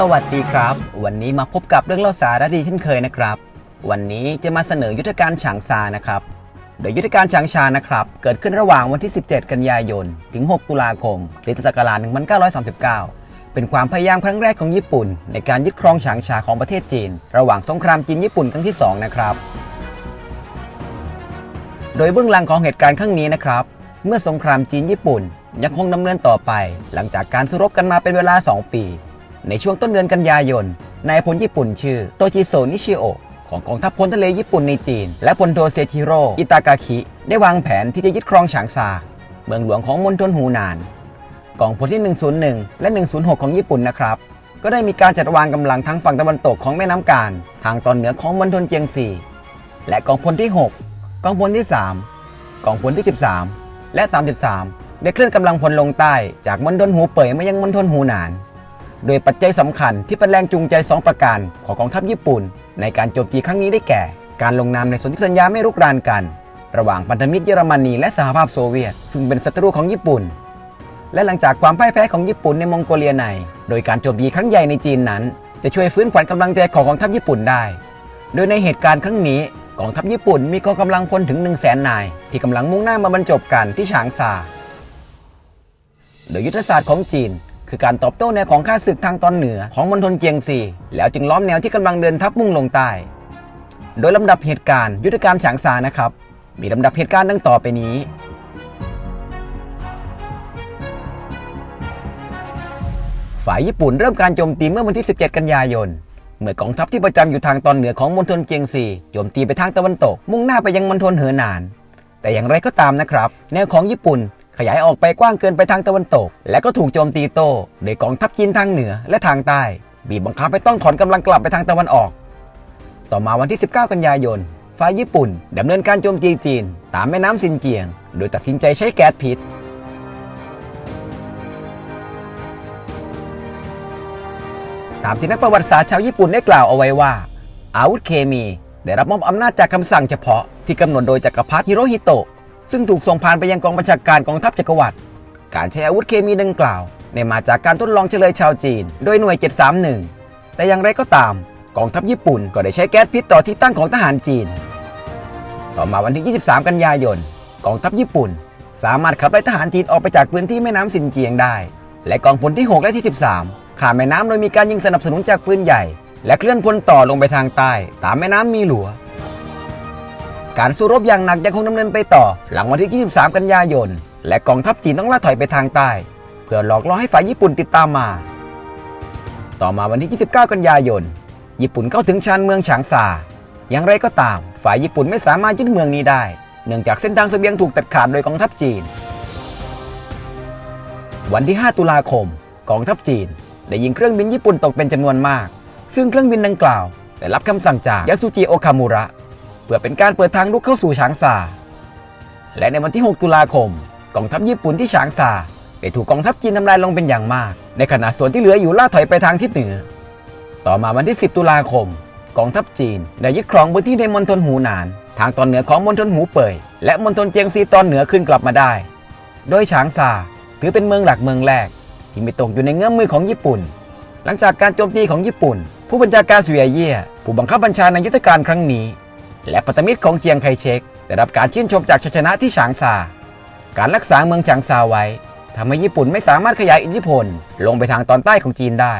สวัสดีครับ วันนี้มาพบกับเรื่องเล่าสาระดีเช่นเคยนะครับ วันนี้จะมาเสนอยุทธการฉางซานะครับ โดยยุทธการฉางชานะครับ เกิดขึ้นระหว่างวันที่ 17 กันยายน ถึง 6 ตุลาคมคริสตศักราช1939 เป็นความพยายามครั้งแรกของญี่ปุ่น ในการยึดครองฉางชาของประเทศจีน ระหว่างสงครามจีนญี่ปุ่นครั้งที่ 2 นะครับ โดยเบื้องหลังของเหตุการณ์ครั้งนี้นะครับ เมื่อสงครามจีนญี่ปุ่น ยังคงดำเนินต่อไป หลังจากการสู้รบกันมาเป็นเวลา 2 ปี ในช่วงต้นเดือนกันยายนนายพลญี่ปุ่นชื่อโตจิโซนิชิโอของกองทัพพลทะเลญี่ปุ่นในจีน และพลโทเซชิโร่อิตากาคิ ได้วางแผนที่จะยึดครองฉางซา เมืองหลวงของมณฑลฮูนานกองพลที่ 101 และ 106 ของญี่ปุ่นนะครับ ก็ได้มีการจัดวางกำลังทางฝั่งตะวันตกของแม่น้ำการ ทางตอนเหนือของมณฑลเจียงซีและกองพลที่ 6 กองพลที่ 3 กองพลที่ 13 และ 33 ได้เคลื่อนกำลังพลลงใต้จากมณฑลหูเป่ยมายังมณฑลหูหนาน โดยปัจจัยสำคัญที่เป็นแรงจูงใจ 2 ประการของกองทัพญี่ปุ่น ในการโจมตีครั้งนี้ได้แก่ การลงนามในสนธิสัญญาไม่รุกรานกัน ระหว่างพันธมิตรเยอรมนีและสหภาพโซเวียต ซึ่งเป็นศัตรูของญี่ปุ่น และหลังจากความพ่ายแพ้ของญี่ปุ่นในมองโกเลียใน โดยการโจมตีครั้งใหญ่ในจีนนั้น จะช่วยฟื้นขวัญกำลังใจของกองทัพญี่ปุ่นได้ โดยในเหตุการณ์ครั้งนี้กองทัพญี่ปุ่นมีกองกำลังพลถึง 1 0 0 0 0แสนนาย ที่กำลังมุ่งหน้ามาบรรจบกันที่ฉางซาโดยยุทธศาสตร์ของจีน คือการตอบโต้แนวของข้าศึกทางตอนเหนือของมณฑลเจียงซีแล้วจึงล้อมแนวที่กำลังเดินทัพมุ่งลงใต้ โดยลำดับเหตุการณ์ยุทธการฉางซานะครับ มีลำดับเหตุการณ์ดังต่อไปนี้ ฝ่ายญี่ปุ่นเริ่มการโจมตีเมื่อวันที่ 17 กันยายนเมื่อกองทัพที่ประจำอยู่ทางตอนเหนือของมณฑลเจียงซีโจมตีไปทางตะวันตก มุ่งหน้าไปยังมณฑลเหอหนาน แต่อย่างไรก็ตามนะครับ แนวของญี่ปุ่น ขยายออกไปกว้างเกินไปทางตะวันตก และก็ถูกโจมตีโต้โดยกองทัพจีนทางเหนือและทางใต้ บีบบังคับให้ต้องถอนกำลังกลับไปทางตะวันออก ต่อมาวันที่ 19 กันยายนฝ่ายญี่ปุ่นดำเนินการโจมตีจีน ตามแม่น้ำซินเจียง โดยตัดสินใจใช้แก๊สพิษ ตามที่นักประวัติศาสตร์ชาวญี่ปุ่นได้กล่าวเอาไว้ว่า อาวุธเคมี ได้รับมอบอำนาจจากคำสั่งเฉพาะที่กำหนดโดยจักรพรรดิฮิโรฮิโตะ ซึ่งถูกส่งผ่านไปยังกองบัญชาการกองทัพจักรวรรดิการใช้อาวุธเคมีดังกล่าวได้มาจากการทดลองเฉลยชาวจีน โดยหน่วย 731 แต่อย่างไรก็ตาม กองทัพญี่ปุ่นก็ได้ใช้แก๊สพิษต่อที่ตั้งของทหารจีน ต่อมาวันที่ 23 กันยายน กองทัพญี่ปุ่น สามารถขับไล่ทหารจีนออกไปจากพื้นที่แม่น้ำซินเจียงได้ และกองพลที่ 6 และที่ 13ข้ามแม่น้ำโดยมีการยิงสนับสนุนจากปืนใหญ่ และเคลื่อนพลต่อลงไปทางใต้ ตามแม่น้ำมีหลัว การสู้รบอย่างหนักยังคงดำเนินไปต่อ หลังวันที่ 23 กันยายน และกองทัพจีนต้องล่าถอยไปทางใต้ เพื่อหลอกล่อให้ฝ่ายญี่ปุ่นติดตามมา ต่อมาวันที่ 29 กันยายน ญี่ปุ่นเข้าถึงชานเมืองฉางซาอย่างไรก็ตาม ฝ่ายญี่ปุ่นไม่สามารถยึดเมืองนี้ได้ เนื่องจากเส้นทางเสบียงถูกตัดขาดโดยกองทัพจีน วันที่ 5 ตุลาคม กองทัพจีน ได้ยิงเครื่องบินญี่ปุ่นตกเป็นจำนวนมาก ซึ่งเครื่องบินดังกล่าว ได้รับคำสั่งจากยาสุจิโอคามุระ เพื่อเป็นการเปิดทางลุกเข้าสู่ฉางซาและในวันที่ 6 ตุลาคม กองทัพญี่ปุ่นที่ฉางซาได้ถูกกองทัพจีนทำลายลงเป็นอย่างมาก ในขณะส่วนที่เหลืออยู่ล่าถอยไปทางทิศเหนือ ต่อมาวันที่ 10 ตุลาคม กองทัพจีนได้ยึดครองพื้นที่ในมณฑลหูหนาน ทางตอนเหนือของมณฑลหูเป่ยและมณฑลเจียงซีตอนเหนือขึ้นกลับมาได้ โดยฉางซาถือเป็นเมืองหลักเมืองแรก ที่ไม่ตกอยู่ในเงื้อมมือของญี่ปุ่น หลังจากการโจมตีของญี่ปุ่น ผู้บัญชาการสุเวียเย่ผู้บังคับบัญชาในยุทธการครั้งนี้ และปัตมิตรของเจียงไคเชกได้รับการชื่นชมจากชัยชนะที่ฉางซา การรักษาเมืองฉางซาไว้ทำให้ญี่ปุ่นไม่สามารถขยายอิทธิพล ลงไปทางตอนใต้ของจีนได้